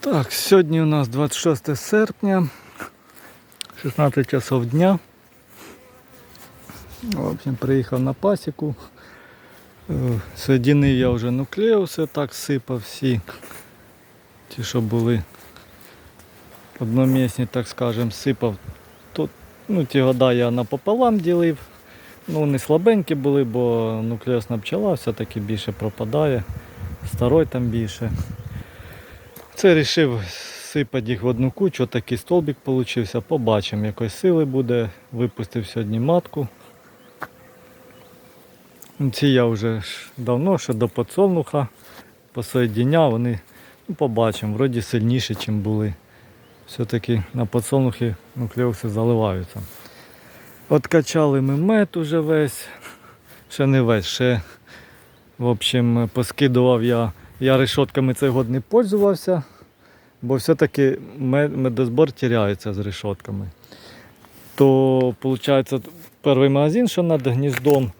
Так, сьогодні у нас 26 серпня, 16 часов дня. В общем, приїхав на пасіку. Е, Соєдинив я вже нуклеуси, так сипав всі. Ті, що були одномісні, так скажем, сипав. Тут, ну, ті года я напополам ділив. Ну, вони слабенькі були, бо нуклеусна пчела все-таки більше пропадає. Старой там більше. Це вирішив сипати їх в одну кучу, такий столбик получився. Побачимо, якої сили буде. Випустив сьогодні матку. Ці я вже давно, ще до подсолнуха посоєдіняв, вони ну, побачимо, вроді сильніші, ніж були. Все-таки на подсолнухи нуклеуси заливаються. Откачали ми мед уже весь. Ще не весь, ще в общем, поскидував я. Я решотками цей год не пользувався, бо все-таки медозбор теряється з решотками. То, виходить, перший магазин, що над гніздом,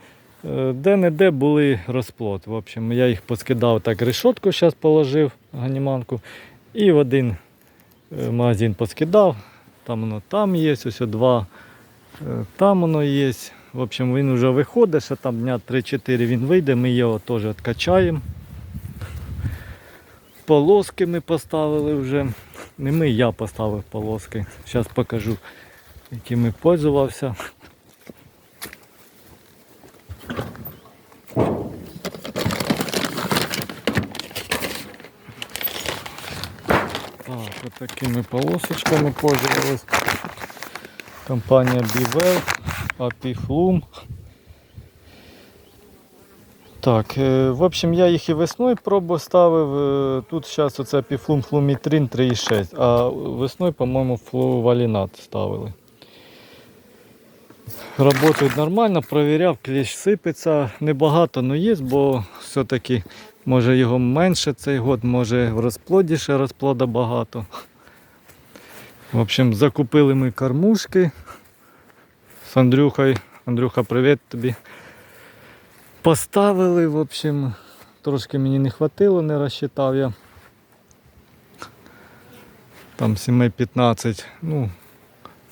е, де-не-де були розплод. В общем, я їх поскидав так решотку, зараз положив ганіманку. І в один е, магазин поскидав. Там воно там є, ось два, е, там воно є. В общем, він вже виходить, що там дня 3-4 він вийде, ми його теж відкачаємо. Полоски ми поставили вже. Не ми, я поставив полоски. Зараз покажу, якими пользувався. Так, от такими полосочками пользувались. Компанія Bivel, Apiflum. Так, е, в общем, я їх і весною пробу ставив. е, Тут зараз оце Apiflum Flumitrin 3,6, а весною, по-моєму, флувалінат ставили. Работають нормально, провіряв, кліщ сипеться. Небагато, але є, бо все-таки може його менше цей год, може в розплоді ще розплода багато. В общем, закупили ми кормушки з Андрюхою. Андрюха, привіт тобі. Поставили, в общем, трошки мені не хватило, не розчитав я. Там сімей 15, ну,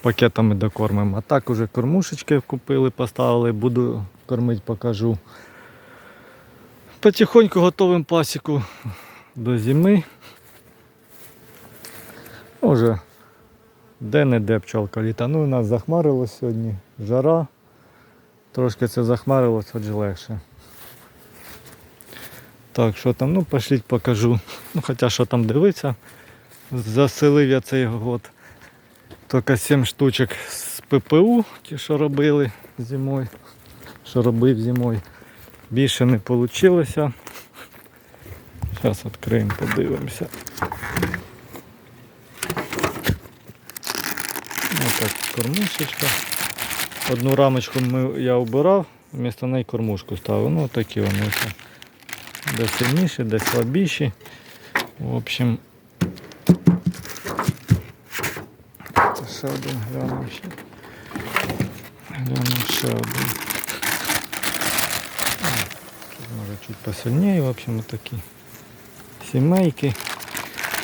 пакетами докормимо. А так уже кормушечки купили, поставили, буду кормити, покажу. Потихоньку готовим пасіку до зими. Може, де-не-де пчолка літа. Ну, у нас захмарилось сьогодні, жара. Трошки це захмарилось, отже легше. Так, що там, ну пошліть покажу. Ну, хоча що там дивитися. Заселив я цей год. Тільки 7 штучок з ППУ, ті, що робили зимою. Що робив зимою. Більше не вийшло. Зараз відкриємо, подивимося. Ось так кормушечка. Одну рамочку ми, я обирав, вмісто неї кормушку ставив. Ну такі вони. ось. Де сильніші, де слабіші. В общем. Ще один глянув ще. Глянув ще один. Тут Може чуть посильніше, в общем, такі сімейки.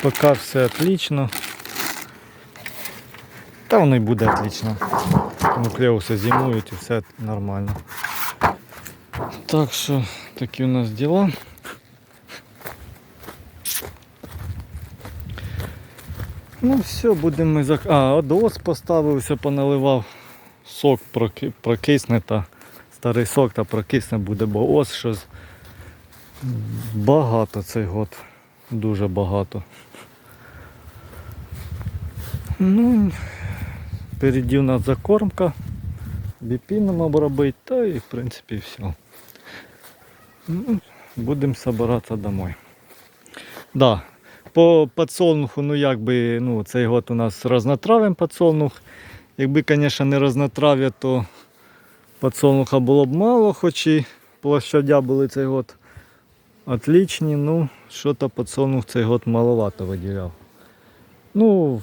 Поки все отлично. Та воно й буде отлично. Нуклеуси зимують і все нормально. Так що такі у нас діла. Ну все, будемо ми зак... А, одос поставився, поналивав. Сок проки... прокисне та старий сок та прокисне буде, бо ос щось багато цей год. Дуже багато. Ну, Впереді у нас закормка, біпіном обробити, та і в принципі все. Ну, будемо збиратися домой. Да, по подсолнуху, ну якби, ну, цей год у нас разнотравим подсолнух. Якби, звісно, не разнотрав'я, то подсолнуха було б мало, хоч і площадя були цей год отлічні, ну, що-то подсолнух цей год маловато виділяв. Ну,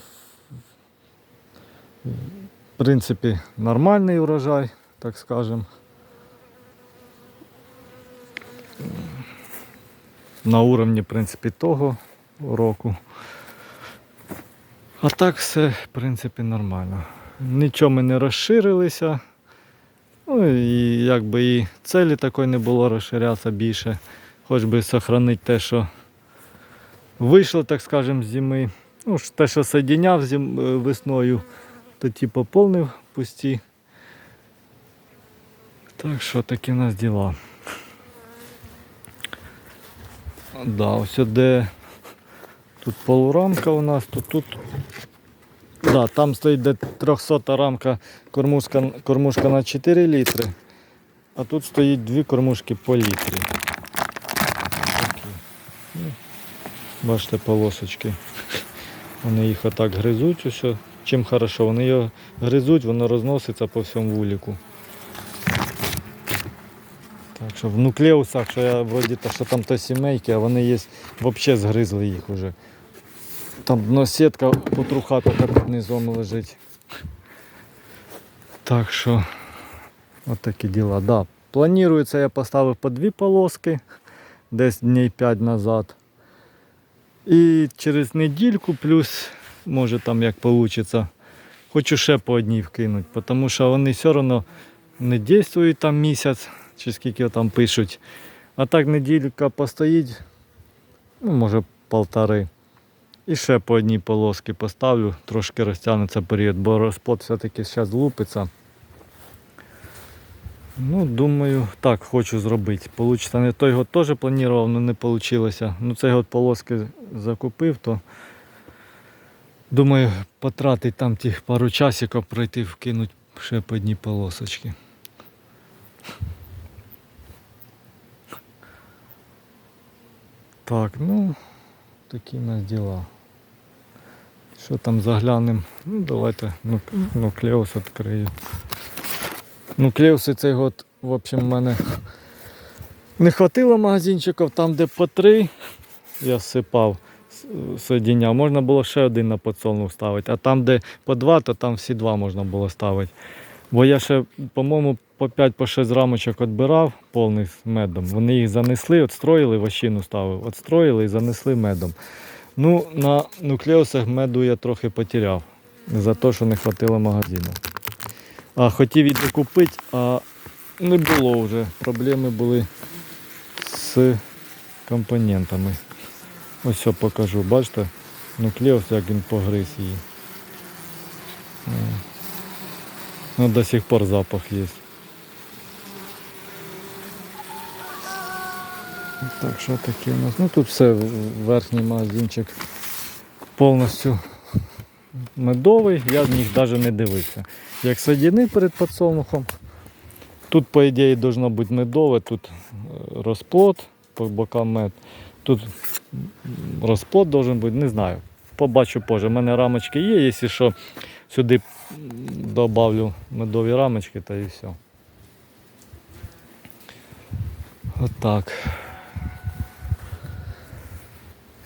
в принципі, нормальний урожай, так скажем. На уровні, в принципі, того року. А так все, в принципі, нормально. Нічого ми не розширилися. Ну і якби і целі такої не було розширятися більше. Хоч би сохранити те, що вийшло, так скажемо, з зими. Ну, те, що соєдиняв е, весною, то ті поповнив пусті. Так що такі нас діла. Да, ось де тут полурамка у нас, то тут. Да, там стоїть де 300 рамка кормушка, кормушка на 4 літри, а тут стоїть дві кормушки по літрі. Ну, Бачите, полосочки. Вони їх отак гризуть. Усе. Чим хорошо, вони його гризуть, воно розноситься по всьому вулику. Так що в нуклеусах, що я вроді то, що там то сімейки, а вони є, взагалі згризли їх уже. Там дно сітка потрухата так низом лежить. Так що от такі діла. Да. Планується, я поставив по дві полоски десь днів 5 назад. І через недільку плюс, може там як вийде, хочу ще по одній вкинути, тому що вони все одно не дійствують там місяць, чи скільки там пишуть. А так неділька постоїть, ну може полтори. І ще по одній полоски поставлю, трошки розтягнеться період, бо розплод все-таки зараз лупиться. Ну, думаю, так хочу зробити. Получиться не той год теж планував, але не вийшло. Ну, цей год полоски закупив, то думаю, потратить там тих пару часиків пройти, вкинуть ще по одній полосочки. Так, ну, такі у нас діла. Що там заглянемо? Ну, давайте ну, нуклеус відкрию. Нуклеуси цей год, в общем, в мене не хватило магазинчиків, там де по три я сипав, с- соєдиняв. Можна було ще один на подсолнух ставити, а там, де по два, то там всі два можна було ставити. Бо я ще, по-моєму, по 5-6 рамочок відбирав повних медом. Вони їх занесли, отстроїли, ващину ставив, отстроїли і занесли медом. Ну, на нуклеусах меду я трохи потеряв. За те, що не хватило магазину. А хотів і докупити, а не було вже. Проблеми були з компонентами. Ось що покажу. Бачите, нуклеус, як він погриз її. Ну, до сих пор запах є. Так що таке у нас. Ну тут все верхній магазинчик повністю медовий, я в них навіть не дивився. Як соєдинив перед подсолнухом, тут, по ідеї, должно бути медове, тут е, розплод, по бокам мед. Тут розплод должен бути, не знаю. Побачу позже. У мене рамочки є, якщо що, сюди добавлю медові рамочки та і все. Отак.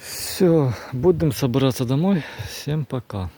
Все, будемо збиратися домой. Всім пока.